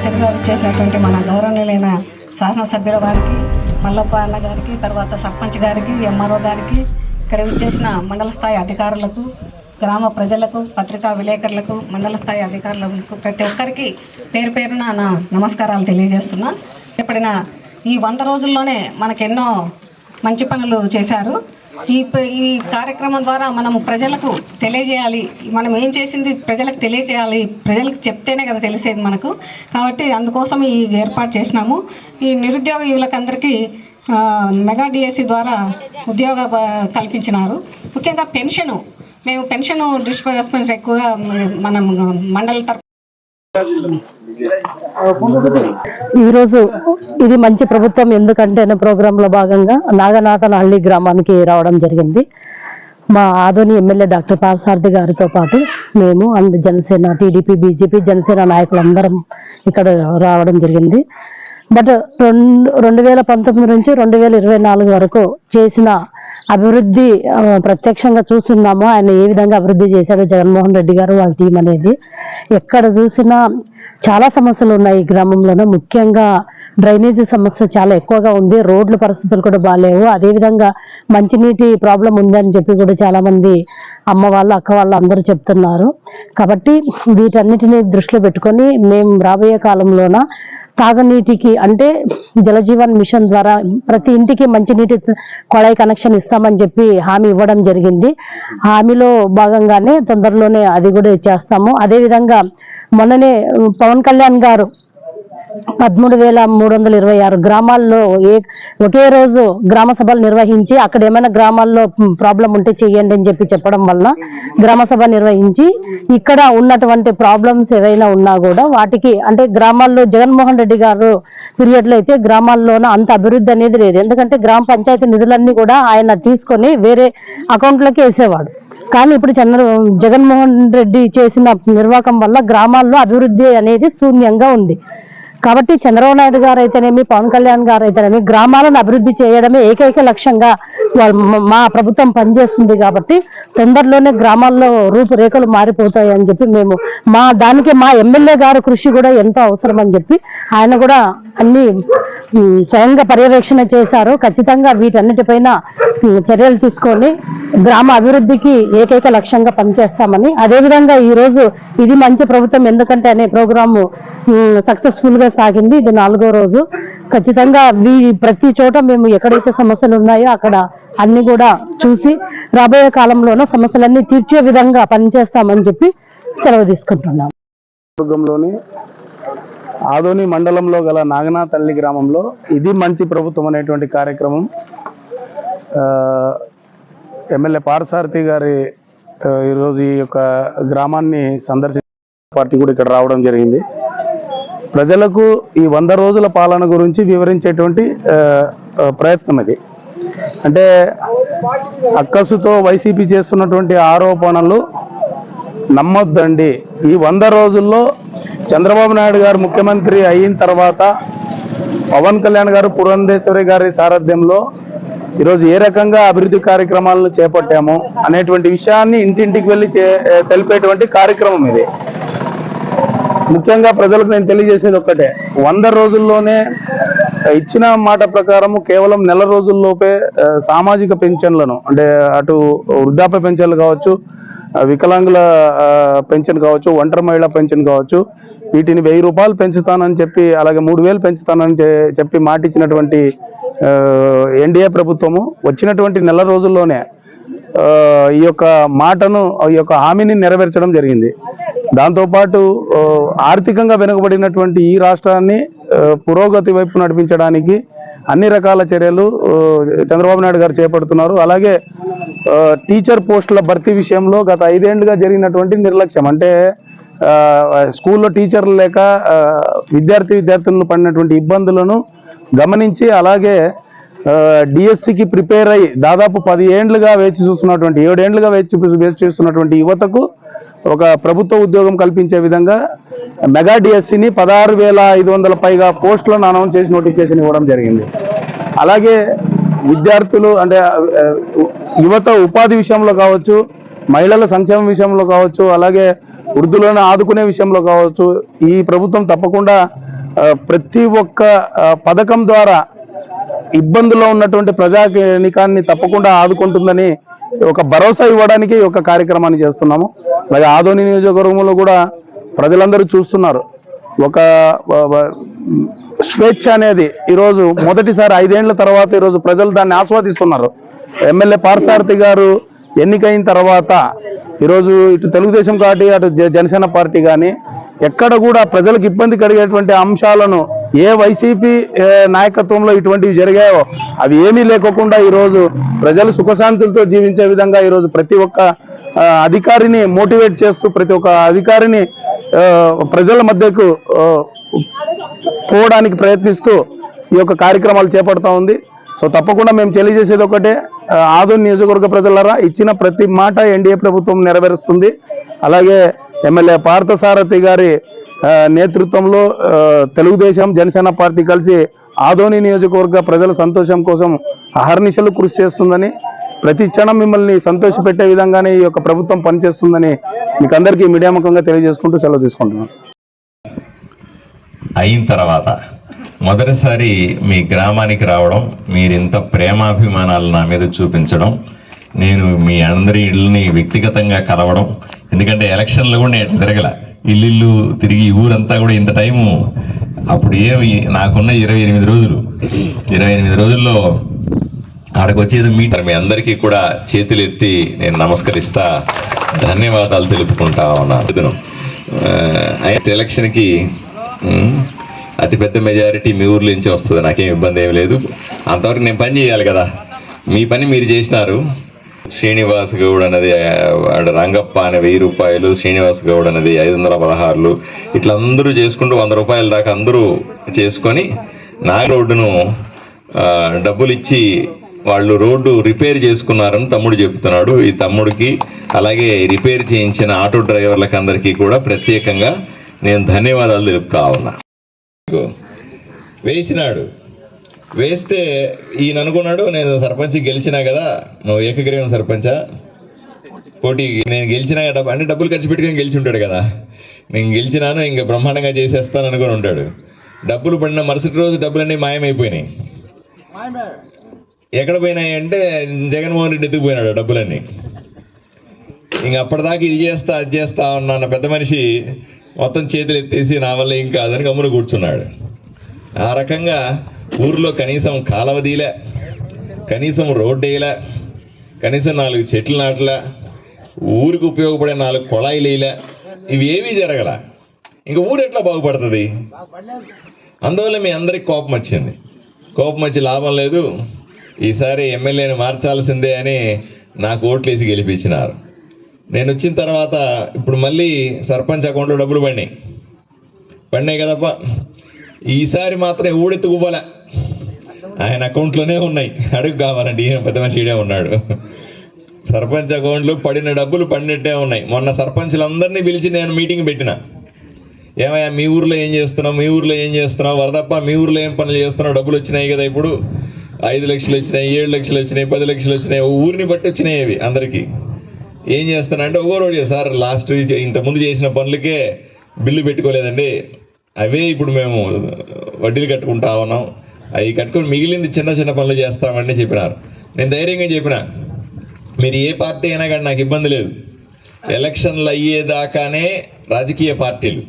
అతిథిగా వచ్చేసినటువంటి మన గౌరవనీయులైన శాసనసభ్యుల వారికి మల్లప్ప అన్న గారికి తర్వాత సర్పంచ్ గారికి ఎంఆర్ఓ గారికి ఇక్కడ వచ్చేసిన మండల స్థాయి అధికారులకు గ్రామ ప్రజలకు పత్రికా విలేకరులకు మండల స్థాయి అధికారులకు ప్రతి ఒక్కరికి పేరు పేరున నా నమస్కారాలు తెలియజేస్తున్నా. ఎప్పుడైనా ఈ వంద రోజుల్లోనే మనకెన్నో మంచి పనులు చేశారు. ఈ ఈ కార్యక్రమం ద్వారా మనం ప్రజలకు తెలియజేయాలి. మనం ఏం చేసింది ప్రజలకు తెలియజేయాలి. ప్రజలకు చెప్తేనే కదా తెలిసేది మనకు. కాబట్టి అందుకోసం ఈ ఏర్పాటు చేసినాము. ఈ నిరుద్యోగ యువకులందరికీ మెగా డిఎస్సి ద్వారా ఉద్యోగ బ- కల్పించినారు. ముఖ్యంగా పెన్షను. మేము పెన్షన్ డిస్బర్స్మెంట్స్ ఎక్కువగా మనం మండల తరఫు ఈరోజు ఇది మంచి ప్రభుత్వం ఎందుకంటే ప్రోగ్రాంలో భాగంగా నాగనాథనహಳ್ಳಿ గ్రామానికి రావడం జరిగింది. మా ఆదోని ఎమ్మెల్యే డాక్టర్ పార్సారథి గారితో పాటు మేము and Janasena TDP BJP Janasena నాయకులందరం ఇక్కడ రావడం జరిగింది. బట్ రెండు రెండు వేల పంతొమ్మిది నుంచి రెండు వేల ఇరవై నాలుగు వరకు చేసిన అభివృద్ధి ప్రత్యక్షంగా చూస్తున్నాము. ఆయన ఏ విధంగా అభివృద్ధి చేశాడో జగన్మోహన్ రెడ్డి గారు వాళ్ళ టీం అనేది ఎక్కడ చూసినా చాలా సమస్యలు ఉన్నాయి ఈ గ్రామంలోనే. ముఖ్యంగా డ్రైనేజీ సమస్య చాలా ఎక్కువగా ఉంది. రోడ్ల పరిస్థితులు కూడా బాగాలేవు అదేవిధంగా మంచినీటి ప్రాబ్లం ఉందని చెప్పి కూడా చాలామంది అమ్మ వాళ్ళు అక్క వాళ్ళు అందరూ చెప్తున్నారు. కాబట్టి వీటన్నిటిని దృష్టిలో పెట్టుకొని మేము రాబోయే కాలంలోన తాగనీటికి అంటే జలజీవన్ మిషన్ ద్వారా ప్రతి ఇంటికి మంచినీటి కొళాయి కనెక్షన్ ఇస్తామని చెప్పి హామీ ఇవ్వడం జరిగింది. హామీలో భాగంగానే తొందరలోనే అది కూడా చేస్తాము. అదేవిధంగా మొన్ననే పవన్ కళ్యాణ్ గారు పదమూడు వేల మూడు వందల ఇరవై ఆరు గ్రామాల్లో ఏ ఒకే రోజు గ్రామ సభలు నిర్వహించి అక్కడ ఏమైనా గ్రామాల్లో ప్రాబ్లం ఉంటే చేయండి అని చెప్పి చెప్పడం వల్ల గ్రామ సభ నిర్వహించి ఇక్కడ ఉన్నటువంటి ప్రాబ్లమ్స్ ఏవైనా ఉన్నా కూడా వాటికి అంటే గ్రామాల్లో జగన్మోహన్ రెడ్డి గారు పీరియడ్లో అయితే గ్రామాల్లోన అంత అభివృద్ధి అనేది లేదు. ఎందుకంటే గ్రామ పంచాయతీ నిధులన్నీ కూడా ఆయన తీసుకొని వేరే అకౌంట్లోకి వేసేవాడు. కానీ ఇప్పుడు చంద్ర జగన్మోహన్ రెడ్డి చేసిన నిర్వాహకం వల్ల గ్రామాల్లో అభివృద్ధి అనేది శూన్యంగా ఉంది. కాబట్టి చంద్రబాబు నాయుడు గారు అయితేనేమి పవన్ కళ్యాణ్ గారు అయితేనేమి గ్రామాలను అభివృద్ధి చేయడమే ఏకైక లక్ష్యంగా మా ప్రభుత్వం పనిచేస్తుంది కాబట్టి తొందరలోనే గ్రామాల్లో రూపురేఖలు మారిపోతాయి అని చెప్పి మేము మా దానికి మా ఎమ్మెల్యే గారు కృషి కూడా ఎంతో అవసరం అని చెప్పి ఆయన కూడా అన్ని స్వయంగా పర్యవేక్షణ చేశారు. ఖచ్చితంగా వీటన్నిటిపైన చర్యలు తీసుకొని గ్రామ అభివృద్ధికి ఏకైక లక్ష్యంగా పనిచేస్తామని అదేవిధంగా ఈ రోజు ఇది మంచి ప్రభుత్వం ఎందుకంటే అనే ప్రోగ్రాము సక్సెస్ఫుల్గా సాగింది. ఇది నాలుగో రోజు. ఖచ్చితంగా ప్రతి చోట మేము ఎక్కడైతే సమస్యలు ఉన్నాయో అక్కడ అన్ని కూడా చూసి రాబోయే కాలంలోనూ సమస్యలన్నీ తీర్చే విధంగా పనిచేస్తామని చెప్పి సెలవు తీసుకుంటున్నాం. ఆదోని మండలంలో గల నాగనాథల్లి గ్రామంలో ఇది మంచి ప్రభుత్వం అనేటువంటి కార్యక్రమం. ఎమ్మెల్యే పారసారథి గారి ఈరోజు ఈ యొక్క గ్రామాన్ని సందర్శించ పార్టీ కూడా ఇక్కడ రావడం జరిగింది. ప్రజలకు ఈ వంద రోజుల పాలన గురించి వివరించేటువంటి ప్రయత్నం ఇది. అంటే అక్కసుతో వైసీపీ చేస్తున్నటువంటి ఆరోపణలు నమ్మొద్దండి. ఈ వంద రోజుల్లో చంద్రబాబు నాయుడు గారు ముఖ్యమంత్రి అయిన తర్వాత పవన్ కళ్యాణ్ గారు పురంధేశ్వరి గారి సారథ్యంలో ఈరోజు ఏ రకంగా అభివృద్ధి కార్యక్రమాలను చేపట్టాము అనేటువంటి విషయాన్ని ఇంటింటికి వెళ్ళి చే- తెలిపేటువంటి కార్యక్రమం ఇది. ముఖ్యంగా ప్రజలకు నేను తెలియజేసేది ఒక్కటే. వంద రోజుల్లోనే ఇచ్చిన మాట ప్రకారము కేవలం నెల రోజుల్లోపే సామాజిక పెన్షన్లను అంటే అటు వృద్ధాప్య పెన్షన్లు కావచ్చు వికలాంగుల పెన్షన్ కావచ్చు ఒంటరి మహిళా పెన్షన్ కావచ్చు వీటిని వెయ్యి రూపాయలు పెంచుతానని చెప్పి అలాగే మూడు వేలు పెంచుతానని చెప్పి మాట ఇచ్చినటువంటి ఎన్డీఏ ప్రభుత్వము వచ్చినటువంటి నెల రోజుల్లోనే ఈ యొక్క మాటను ఈ యొక్క హామీని నెరవేర్చడం జరిగింది. దాంతోపాటు ఆర్థికంగా వెనుకబడినటువంటి ఈ రాష్ట్రాన్ని పురోగతి వైపు నడిపించడానికి అన్ని రకాల చర్యలు చంద్రబాబు నాయుడు గారు చేపడుతున్నారు. అలాగే టీచర్ పోస్టుల భర్తీ విషయంలో గత ఐదేళ్ళుగా జరిగినటువంటి నిర్లక్ష్యం. అంటే స్కూల్లో టీచర్లు లేక విద్యార్థి విద్యార్థులను పడినటువంటి ఇబ్బందులను గమనించి అలాగే డిఎస్సికి ప్రిపేర్ అయ్యి దాదాపు పది ఏండ్లుగా వేచి చూస్తున్నటువంటి ఏడేండ్లుగా వేచి వేచి చూస్తున్నటువంటి యువతకు ఒక ప్రభుత్వ ఉద్యోగం కల్పించే విధంగా మెగా డిఎస్సిని పదహారు వేల ఐదు వందల పైగా పోస్టులను అనౌన్స్ చేసి నోటిఫికేషన్ ఇవ్వడం జరిగింది. అలాగే విద్యార్థులు అంటే యువత ఉపాధి విషయంలో కావచ్చు మహిళల సంక్షేమం విషయంలో కావచ్చు అలాగే వృద్ధులను ఆదుకునే విషయంలో కావచ్చు ఈ ప్రభుత్వం తప్పకుండా ప్రతి ఒక్క పథకం ద్వారా ఇబ్బందుల్లో ఉన్నటువంటి ప్రజానికాన్ని తప్పకుండా ఆదుకుంటుందని ఒక భరోసా ఇవ్వడానికి ఒక కార్యక్రమాన్ని చేస్తున్నాము. అలాగే ఆదోని నియోజకవర్గంలో కూడా ప్రజలందరూ చూస్తున్నారు. ఒక స్వేచ్ఛ అనేది ఈరోజు మొదటిసారి ఐదేళ్ళ తర్వాత ఈరోజు ప్రజలు దాన్ని ఆస్వాదిస్తున్నారు. ఎమ్మెల్యే పార్సారథి గారు ఎన్నికైన తర్వాత ఈరోజు ఇటు తెలుగుదేశం పార్టీ అటు జ- జనసేన పార్టీ కానీ ఎక్కడ కూడా ప్రజలకు ఇబ్బంది కలిగేటువంటి అంశాలను ఏ వైసీపీ నాయకత్వంలో ఇటువంటివి జరిగాయో అవి ఏమీ లేకోకుండా ఈరోజు ప్రజలు సుఖశాంతులతో జీవించే విధంగా ఈరోజు ప్రతి ఒక్క అధికారిని మోటివేట్ చేస్తూ ప్రతి ఒక్క అధికారిని ప్రజల మధ్యకు పోవడానికి ప్రయత్నిస్తూ ఈ యొక్క కార్యక్రమాలు చేపడతా ఉంది. సో తప్పకుండా మేము తెలియజేసేది ఒకటే. ఆదోని నియోజకవర్గ ప్రజలరా ఇచ్చిన ప్రతి మాట ఎన్డీఏ ప్రభుత్వం నెరవేరుస్తుంది. అలాగే ఎమ్మెల్యే పార్థసారథి గారి నేతృత్వంలో తెలుగుదేశం జనసేన పార్టీ కలిసి ఆదోని నియోజకవర్గ ప్రజల సంతోషం కోసం అహర్నిశలు కృషి చేస్తుందని ప్రతి క్షణం మిమ్మల్ని సంతోషపెట్టే విధంగానే ఈ యొక్క ప్రభుత్వం పనిచేస్తుందని మీకు అందరికీ మీడియా ముఖంగా తెలియజేసుకుంటూ సెలవు తీసుకుంటున్నాను. అయిన తర్వాత మొదటిసారి మీ గ్రామానికి రావడం మీరు ఇంత ప్రేమాభిమానాలు నా మీద చూపించడం నేను మీ అందరి ఇళ్ళని వ్యక్తిగతంగా కలవడం ఎందుకంటే ఎలక్షన్లు కూడా నేను తిరగల ఇల్లు తిరిగి ఊరంతా కూడా ఇంత టైము అప్పుడు ఏమి నాకున్న ఇరవై ఎనిమిది రోజులు. ఇరవై ఎనిమిది రోజుల్లో ఆడకు వచ్చేది మీటర్ మీ అందరికీ కూడా చేతులు ఎత్తి నేను నమస్కరిస్తా ధన్యవాదాలు తెలుపుకుంటా ఉన్నాను. ఎలక్షన్కి అతిపెద్ద మెజారిటీ మీ ఊర్లో నుంచి వస్తుంది. నాకేం ఇబ్బంది ఏం లేదు. అంతవరకు నేను పని చేయాలి కదా. మీ పని మీరు చేసినారు. శ్రీనివాస్ గౌడ్ అనేది వాడు రంగప్ప అనే వెయ్యి రూపాయలు శ్రీనివాస్ గౌడ్ అనేది ఐదు వందల పదహారులు. ఇట్లా అందరూ చేసుకుంటూ వంద రూపాయల దాకా అందరూ చేసుకొని నా రోడ్డును డబ్బులు ఇచ్చి వాళ్ళు రోడ్డు రిపేర్ చేసుకున్నారని తమ్ముడు చెప్తున్నాడు. ఈ తమ్ముడికి అలాగే రిపేర్ చేయించిన ఆటో డ్రైవర్లకు అందరికీ కూడా ప్రత్యేకంగా నేను ధన్యవాదాలు తెలుపుతా ఉన్నా. వేసినాడు. వేస్తే ఈయన అనుకున్నాడు నేను సర్పంచ్ గెలిచినా కదా నువ్వు ఏకగ్రీవం సర్పంచా? పోటీ నేను గెలిచినా డబ్బు అంటే డబ్బులు ఖర్చు పెట్టుకొని గెలిచి ఉంటాడు కదా. నేను గెలిచినాను ఇంకా బ్రహ్మాండంగా చేసేస్తాను అనుకుని ఉంటాడు. డబ్బులు పడిన మరుసటి రోజు డబ్బులన్నీ మాయమైపోయినాయి. ఎక్కడ పోయినాయి అంటే జగన్మోహన్ రెడ్డి ఎత్తుకుపోయినాడు డబ్బులన్నీ. ఇంక అప్పటిదాకా ఇది చేస్తా అది చేస్తా అన్న పెద్ద మనిషి మొత్తం చేతులు ఎత్తేసి నా వల్ల ఏం కాదని గమ్మున కూర్చున్నాడు. ఆ రకంగా ఊర్లో కనీసం కాలవ కనీసం రోడ్డు వేయలే కనీసం నాలుగు చెట్లు నాటలే ఊరికి ఉపయోగపడే నాలుగు కొళాయిలు వేయలే ఇవి ఏమీ జరగల. ఇంకా ఊరు ఎట్లా బాగుపడుతుంది? అందువల్ల మీ అందరికి కోపం వచ్చింది. కోపం వచ్చి లాభం లేదు ఈసారి ఎమ్మెల్యేని మార్చాల్సిందే అని నాకు ఓట్లేసి గెలిపించినారు. నేను వచ్చిన తర్వాత ఇప్పుడు మళ్ళీ సర్పంచ్ అకౌంట్లో డబ్బులు పడినాయి. పడినాయి కదప్ప. ఈసారి మాత్రం ఊడెత్తుకుపోలే ఆయన అకౌంట్లోనే ఉన్నాయి. అడుగు కావాలండి ఈయన పెద్ద మనిషి ఈడే ఉన్నాడు. సర్పంచ్ అకౌంట్లు పడిన డబ్బులు పడినట్టే ఉన్నాయి. మొన్న సర్పంచ్లందరినీ పిలిచి నేను మీటింగ్ పెట్టిన. ఏమయ్యా మీ ఊర్లో ఏం చేస్తున్నావు? మీ ఊర్లో ఏం చేస్తున్నావు? వరదప్ప మీ ఊర్లో ఏం పనులు చేస్తున్నావు? డబ్బులు వచ్చినాయి కదా ఇప్పుడు? ఐదు లక్షలు వచ్చినాయి ఏడు లక్షలు వచ్చినాయి పది లక్షలు వచ్చినాయి. ఊరిని బట్టి వచ్చినాయి అవి అందరికీ. ఏం చేస్తానంటే అంటే ఒక్కో సార్ లాస్ట్ ఇంతకుముందు చేసిన పనులకే బిల్లు పెట్టుకోలేదండి. అవే ఇప్పుడు మేము వడ్డీలు కట్టుకుంటా ఉన్నాం. అవి కట్టుకొని మిగిలింది చిన్న చిన్న పనులు చేస్తామని చెప్పినారు. నేను ధైర్యంగా చెప్పిన మీరు ఏ పార్టీ అయినా కానీ నాకు ఇబ్బంది లేదు. ఎలక్షన్లు అయ్యేదాకానే రాజకీయ పార్టీలు.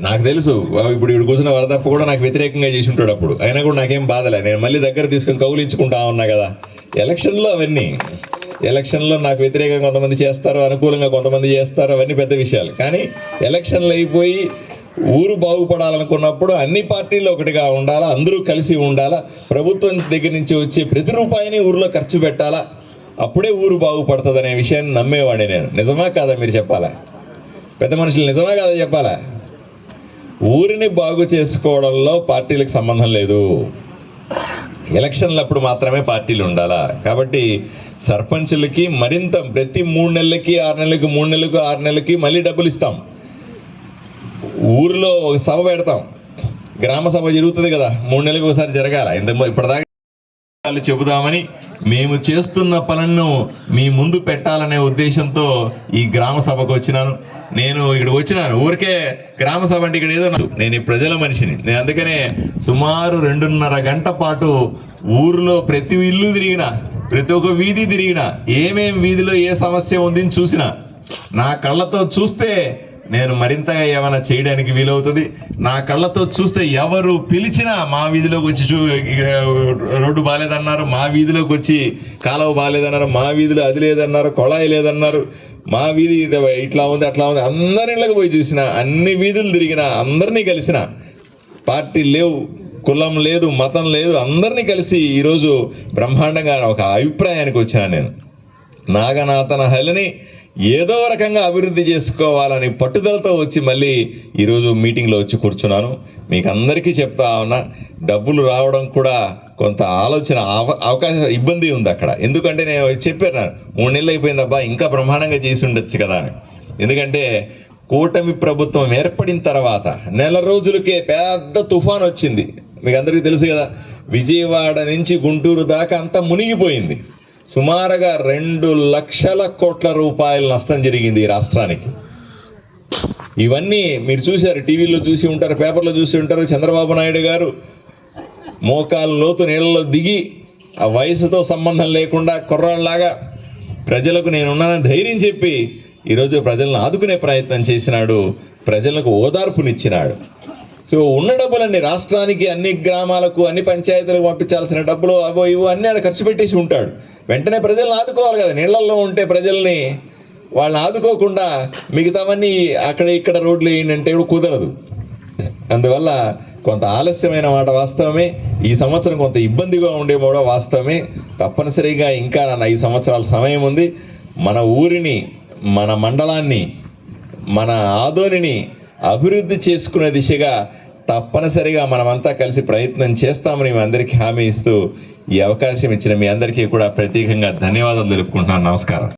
నాకు తెలుసు ఇప్పుడు ఇక్కడ కూర్చున్న వరదప్ప కూడా నాకు వ్యతిరేకంగా చేసి ఉంటాడు అప్పుడు. అయినా కూడా నాకేం బాధలే నేను మళ్ళీ దగ్గర తీసుకొని కౌలించుకుంటా ఉన్నా కదా. ఎలక్షన్లో అవన్నీ. ఎలక్షన్లో నాకు వ్యతిరేకంగా కొంతమంది చేస్తారు అనుకూలంగా కొంతమంది చేస్తారు అవన్నీ పెద్ద విషయాలు. కానీ ఎలక్షన్లు అయిపోయి ఊరు బాగుపడాలనుకున్నప్పుడు అన్ని పార్టీలు ఒకటిగా ఉండాలా అందరూ కలిసి ఉండాలా ప్రభుత్వం దగ్గర నుంచి వచ్చే ప్రతి రూపాయిని ఊరిలో ఖర్చు పెట్టాలా అప్పుడే ఊరు బాగుపడుతుంది అనే విషయాన్ని నమ్మేవాడిని నేను. నిజమా కాదా మీరు చెప్పాలా? పెద్ద మనుషులు నిజమా కాదా చెప్పాలా? ఊరిని బాగు చేసుకోవడంలో పార్టీలకు సంబంధం లేదు. ఎలక్షన్లప్పుడు మాత్రమే పార్టీలు ఉండాలా? కాబట్టి సర్పంచులకి మరింత ప్రతి మూడు నెలలకి ఆరు నెలలకి మూడు నెలలకు ఆరు నెలలకి మళ్ళీ డబ్బులు ఇస్తాం. ఊరిలో ఒక సభ పెడతాం. గ్రామ సభ జరుగుతుంది కదా మూడు నెలలకు ఒకసారి జరగాల. ఇంత ఇప్పటిదాకా చెబుదామని మేము చేస్తున్న పనులను మీ ముందు పెట్టాలనే ఉద్దేశంతో ఈ గ్రామ సభకు వచ్చినాను. నేను ఇక్కడ వచ్చినాను. ఊరికే గ్రామ సభ అంటే ఇక్కడ ఏదో నేను ఈ ప్రజల మనిషిని. నేను అందుకనే సుమారు రెండున్నర గంట పాటు ఊర్లో ప్రతి ఇల్లు తిరిగిన ప్రతి ఒక్క వీధి తిరిగిన ఏమేం వీధిలో ఏ సమస్య ఉంది అని చూసిన నా కళ్ళతో చూస్తే నేను మరింతగా ఏమైనా చేయడానికి వీలవుతుంది. నా కళ్ళతో చూస్తే ఎవరు పిలిచినా మా వీధిలోకి వచ్చి చూ రోడ్డు బాగాలేదన్నారు మా వీధిలోకి వచ్చి కాలువ బాగాలేదన్నారు మా వీధిలో అది లేదన్నారు కొళాయి లేదన్నారు మా వీధి ఇట్లా ఉంది అట్లా ఉంది అందరి ఇళ్ళకి పోయి చూసిన అన్ని వీధులు తిరిగిన అందరినీ కలిసిన పార్టీ లేవు కులం లేదు మతం లేదు అందరినీ కలిసి ఈరోజు బ్రహ్మాండంగా ఒక అభిప్రాయానికి వచ్చాను నేను. నాగనాథన హలిని ఏదో రకంగా అభివృద్ధి చేసుకోవాలని పట్టుదలతో వచ్చి మళ్ళీ ఈరోజు మీటింగ్లో వచ్చి కూర్చున్నాను. మీకు అందరికీ చెప్తా ఉన్నా డబ్బులు రావడం కూడా కొంత ఆలోచన అవకాశం ఇబ్బంది ఉంది అక్కడ. ఎందుకంటే నేను చెప్పాను మూడు నెలలు అయిపోయిందబ్బా ఇంకా బ్రహ్మాండంగా చేసి ఉండొచ్చు కదా అని. ఎందుకంటే కూటమి ప్రభుత్వం ఏర్పడిన తర్వాత నెల రోజులకే పెద్ద తుఫాన్ వచ్చింది. మీకు అందరికీ తెలుసు కదా విజయవాడ నుంచి గుంటూరు దాకా అంతా మునిగిపోయింది. సుమారుగా రెండు లక్షల కోట్ల రూపాయల నష్టం జరిగింది ఈ రాష్ట్రానికి. ఇవన్నీ మీరు చూశారు టీవీలో చూసి ఉంటారు పేపర్లో చూసి ఉంటారు చంద్రబాబు నాయుడు గారు మోకాలు లోతు నీళ్ళలో దిగి ఆ వయసుతో సంబంధం లేకుండా కుర్రాళ్ళలాగా ప్రజలకు నేనున్నానని ధైర్యం చెప్పి ఈరోజు ప్రజలను ఆదుకునే ప్రయత్నం చేసినాడు ప్రజలకు ఓదార్పునిచ్చినాడు. సో ఉన్న డబ్బులన్నీ రాష్ట్రానికి అన్ని గ్రామాలకు అన్ని పంచాయతీలకు పంపించాల్సిన డబ్బులు అవో ఇవో అన్నీ ఆడ ఖర్చు పెట్టేసి ఉంటాడు. వెంటనే ప్రజలను ఆదుకోవాలి కదా. నీళ్ళల్లో ఉంటే ప్రజల్ని వాళ్ళని ఆదుకోకుండా మిగతావన్నీ అక్కడ ఇక్కడ రోడ్లు ఏంటంటే కూడా కుదరదు. అందువల్ల కొంత ఆలస్యమైన మాట వాస్తవమే. ఈ సంవత్సరం కొంత ఇబ్బందిగా ఉండే కూడా వాస్తవమే. తప్పనిసరిగా ఇంకా నా ఐదు సంవత్సరాల సమయం ఉంది. మన ఊరిని మన మండలాన్ని మన ఆదోనిని అభివృద్ధి చేసుకునే దిశగా తప్పనిసరిగా మనమంతా కలిసి ప్రయత్నం చేస్తామని మీ అందరికీ హామీ ఇస్తూ ఈ అవకాశం ఇచ్చిన మీ అందరికీ కూడా ప్రత్యేకంగా ధన్యవాదాలు తెలుపుకుంటున్నాను. నమస్కారం.